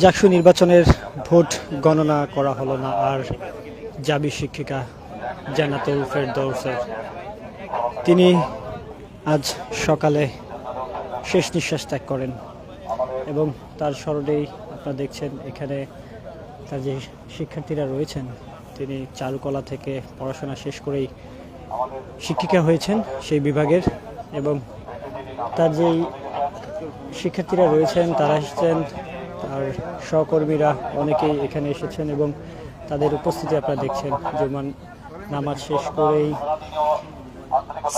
জাকসু নির্বাচনের ভোট গণনা করা হলো না, আর জাবি শিক্ষিকা জান্নাতুল ফেরদৌসের। তিনি আজ সকালে শেষ নিঃশ্বাস ত্যাগ করেন এবং তার স্মরণেই আপনারা দেখছেন এখানে তার যে শিক্ষার্থীরা রয়েছেন, তিনি চারুকলা থেকে পড়াশোনা শেষ করেই শিক্ষিকা হয়েছেন সেই বিভাগের এবং তার যেই শিক্ষার্থীরা রয়েছেন, তারা এসেছেন আর সহকর্মীরা অনেকেই এখানে এসেছেন এবং তাদের উপস্থিতি আপনারা দেখছেন। যেমন নামাজ শেষ করেই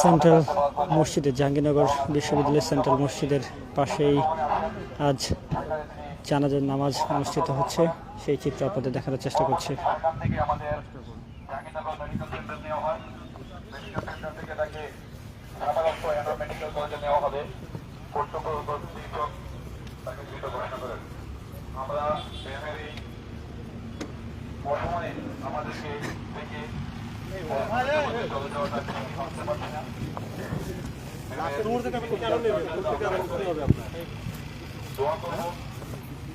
সেন্ট্রাল মসজিদে, জাহাঙ্গীরনগর বিশ্ববিদ্যালয়ের সেন্ট্রাল মসজিদের পাশেই আজ জানাজার নামাজ অনুষ্ঠিত হচ্ছে। সেই চিত্র আপনাদের দেখানোর চেষ্টা করছি। করেন আমরা ব্যায়ামের এই বর্তমানে আমাদেরকে থেকে চলে যাওয়াটা ভাবতে পারছি না। দোয়া করব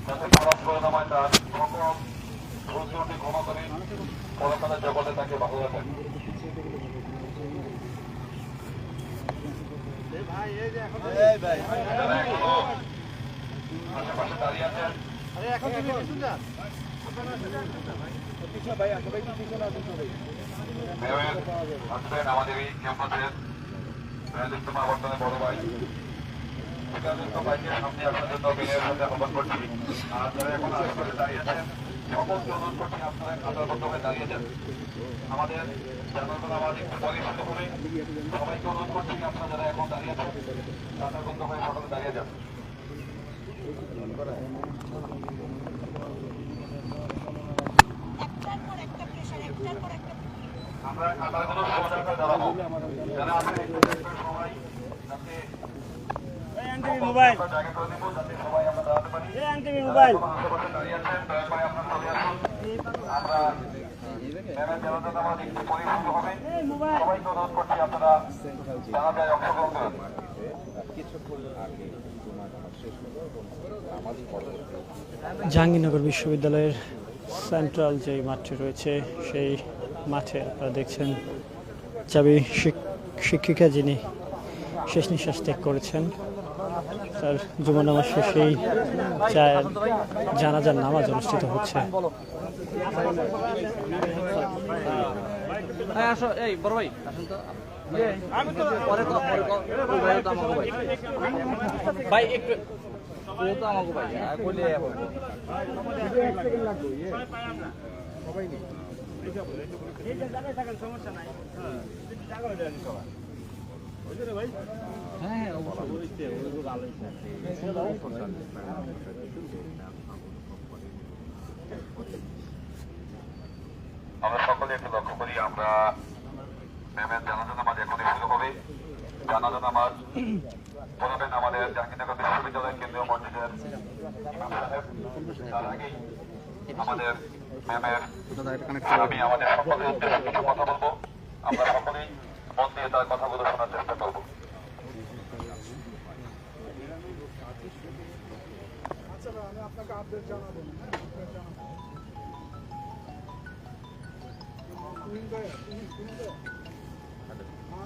যাতে খারাপ করে নামায় তার সকল ধৈর্যটি ক্ষমা করে পরকালের জগতে তাকে ভালো রাখেন আশেপাশে দাঁড়িয়ে আছেন আমাদের এই ক্যাম্পাসের বর্তমানে বড় ভাই বিকাশযুক্ত সামনে আসার জন্য এখন আশেপাশে দাঁড়িয়ে আছেন সকলকে অনুরোধ করছি আপনারা কাতারবদ্ধ হয়ে দাঁড়িয়েছেন আমাদের জানাবেন আওয়াজ একটু পরে শুরু করে সবাইকে অনুরোধ করছি আপনারা যারা এখন দাঁড়িয়ে আছেন কাতারবদ্ধ হয়ে সকলে দাঁড়িয়ে যান একটার পর একটা প্রেশার একটার পর একটা আমরা কাতারগুলো সমাধান দাঁড়াবো যারা আছেন সবাই যাতে মোবাইল জায়গা করে দিব যাতে সবাই আমরা দাঁড়াতে পারি মোবাইল আশেপাশে দাঁড়িয়ে আছেন দয়া করে আপনারা চলে আসুন আমরা ম্যামের জানাজা নামাজ একটু পরে হবে সবাইকে অনুরোধ করছি আপনারা অংশগ্রহণ করুন জাহাঙ্গীরনগর বিশ্ববিদ্যালয়ের সেন্ট্রাল যে মাঠটি রয়েছে, সেই মাঠে আপনারা দেখছেন চাবি শিক- শিক্ষিকা যিনি শেষ নিঃশ্বাস ত্যাগ করেছেন, তার জুমা নামাজ শেষেই জানাজার নামাজ অনুষ্ঠিত হচ্ছে। এই, বড় ভাই তো। ভাই। একটু ও তো আমাকে ভাই। হ্যাঁ হ্যাঁ অবশ্যই আমরা সকলে একটু লক্ষ্য করি, আমরা ম্যামের জানাজা নামাজ এখনই শুরু হবে জানাজা নামাজ পড়াবেন আমাদের জাহাঙ্গীরনগর বিশ্ববিদ্যালয়ের কেন্দ্রীয় মসজিদের তার আগেই আমাদের ম্যামের আমি আমাদের সকলের উদ্দেশ্যে কিছু কথা বলব। আমরা সকলেই মন দিয়ে তার কথাগুলো শোনার চেষ্টা করব।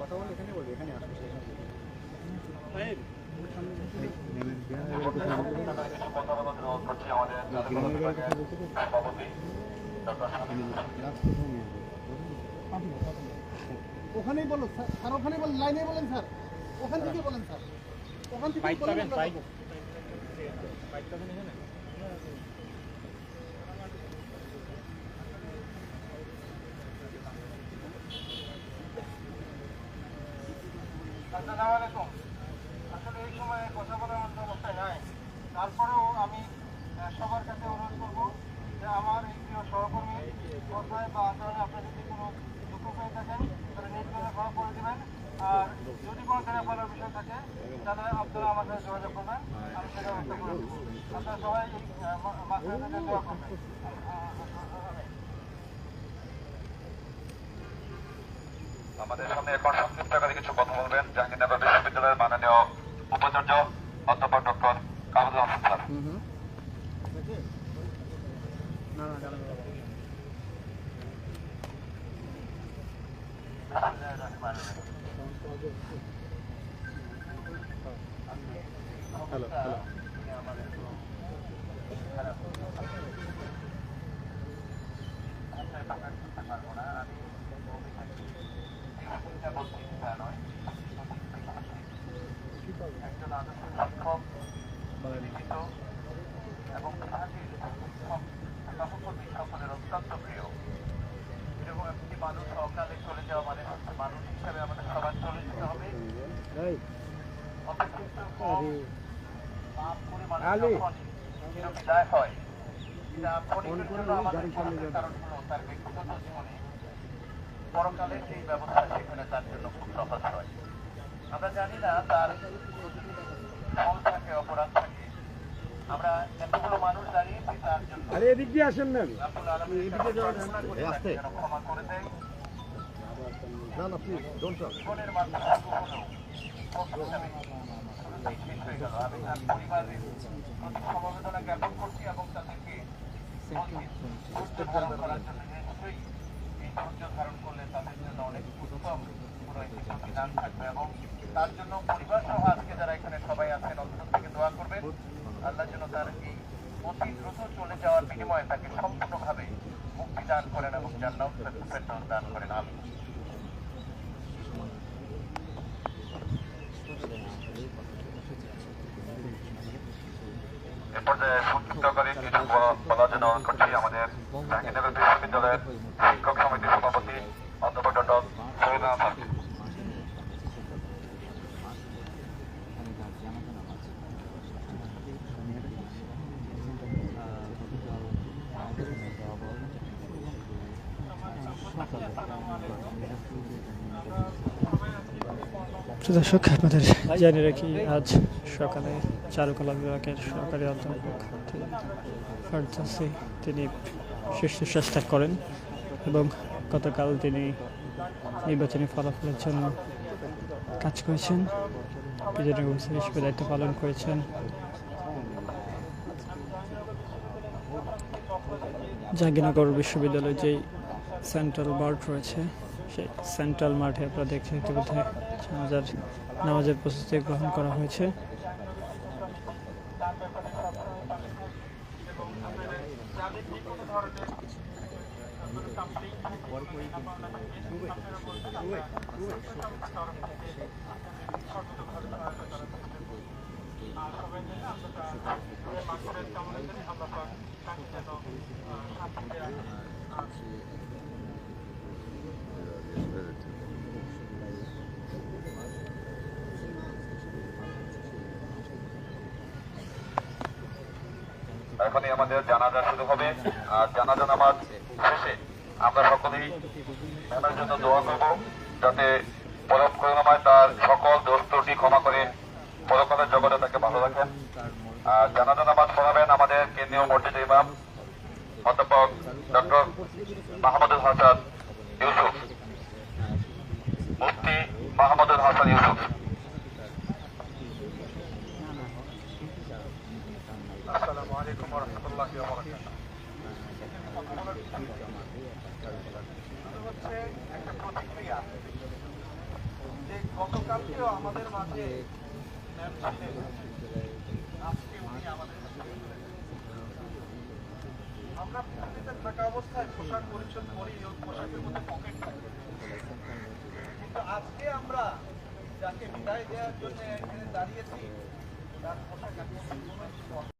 কথা বলার অনুরোধ করছি আমাদের জাতীয় বিভাগের সভাপতি ডক্টর ওখানেই বলুন স্যার স্যার ওখানেই বলেন লাইনে বলেন স্যার। ওখান থেকে বলেন স্যার। ওখান থেকে বলেন। আসসালামু আলাইকুম আসলে এই সময় কথা বলার মতো অবস্থায় নাই তারপরেও আমি আহ, সবার কাছে অনুরোধ করব যে আমার এই প্রিয় সহকর্মী কথায় বা আচরণে আপনারা যদি কোনো দুঃখ পেয়ে থাকেন তাহলে নির্দিষ্ট ক্ষমা করে দেবেন। আর যদি কোনো ধরনের বলার বিষয় থাকে তাহলে আপনারা আমার সাথে যোগাযোগ করবেন। আমি সেটা ব্যবস্থা করে দেবো আপনারা সবাই এই মাঝখানে থেকে দোয়া করবেন। আমাদের সামনে এখন সংক্ষিপ্ত আকারে কিছু কথা বলবেন। জাহাঙ্গীরনগর বিশ্ববিদ্যালয়ের মাননীয় উপাচার্য অধ্যাপক ডক্টর কামরুল হাসান স্যার। একজন আদর্শ শিক্ষক শিক্ষিত এবং সব সহকর্মী সকলের অত্যন্ত প্রিয়। এরকম একটি মানুষ সকালে চলে যাওয়া মানে হচ্ছে মানুষ হিসাবে আমাদের সবার চলে যেতে হবে। অপেক্ষিত কম করে মানুষ যখন চিরবিদায় হয় এটা জন্য আমাদের কারণ হলো তার ব্যক্তিগত জীবনে ব্যবস্থা সেখানে তার জন্য খুব সহজ হয়। আমরা জানি না তার ফল থাকে অপরাধ থাকে। আমরা এতগুলো মানুষ দাঁড়িয়েছি তার জন্য। আরে এদিক দিয়ে আসেন না। এদিকে ক্ষমা করে দেয় জীবনের মাধ্যমে হলেও কষ্ট হিসাবে শুরুতেই শেষ হয়ে গেল। আমি তার পরিবারের প্রতি সমবেদনা জ্ঞাপন করছি এবং তাদেরকে ধারণ করার জন্য নিশ্চয়ই এই ধৈর্য ধারণ করলে তাদের জন্য অনেক উত্তম কোনো একটি প্রতিদান থাকবে। এবং তার জন্য পরিবার সহ আজকে যারা এখানে সবাই আছেন অন্তর থেকে দোয়া করবেন। আল্লাহ যেন তার এই অতি দ্রুত চলে যাওয়ার বিনিময়ে তাকে সম্পূর্ণভাবে মুক্তি দান করেন এবং জান্নাত দান করেন। আমি এ পর্যায়ে সংক্ষিপ্ত আকারে কিছু বলা- বলার জন্য করছি, আমাদের বিশ্ববিদ্যালয়ের শিক্ষক সমিতির সভাপতি অধ্যাপক ডক্টর সৈয়দ হাসান দর্শক, আপনাদের জানিয়ে রাখি, আজ সকালে চারুকলা বিভাগের সহকারী অধ্যাপক ফারজাসি তিনি শীর্ষ চেষ্টা করেন এবং গতকাল তিনি নির্বাচনী ফলাফলের জন্য কাজ করেছেন। বিজয়নগর হিসেবে দায়িত্ব পালন করেছেন। জাহাঙ্গীরনগর বিশ্ববিদ্যালয়ে যেই সেন্ট্রাল মাঠ রয়েছে, সেই সেন্ট্রাল মাঠে আপনারা দেখছেন ইতিমধ্যে নামাজের নামাজের প্রস্তুতি গ্রহণ করা হয়েছে। এখনই আমাদের জানাজা শুরু হবে। আর জানাজা নামাজ শেষে আমরা সকলেই ম্যামের জন্য দোয়া করব, যাতে পরম করুণাময় তার সকল দোষ ত্রুটি ক্ষমা করে পরকালের জগতে তাকে ভালো রাখেন। আর জানাজা নামাজ পড়াবেন আমাদের কেন্দ্রীয় মসজিদ ইমাম, অধ্যাপক ডক্টর মাহমুদুল হাসান ইউসুফ। মুফতি মাহমুদুল হাসান ইউসুফ। আলাইকুম রহমতুল্লাহ হচ্ছে একটা আমরা পৃথিবীতে থাকা অবস্থায় পোশাক পরিচ্ছদ পরি এবং পোশাকের মধ্যে কিন্তু আজকে আমরা যাকে বিদায় দেওয়ার জন্য এখানে দাঁড়িয়েছি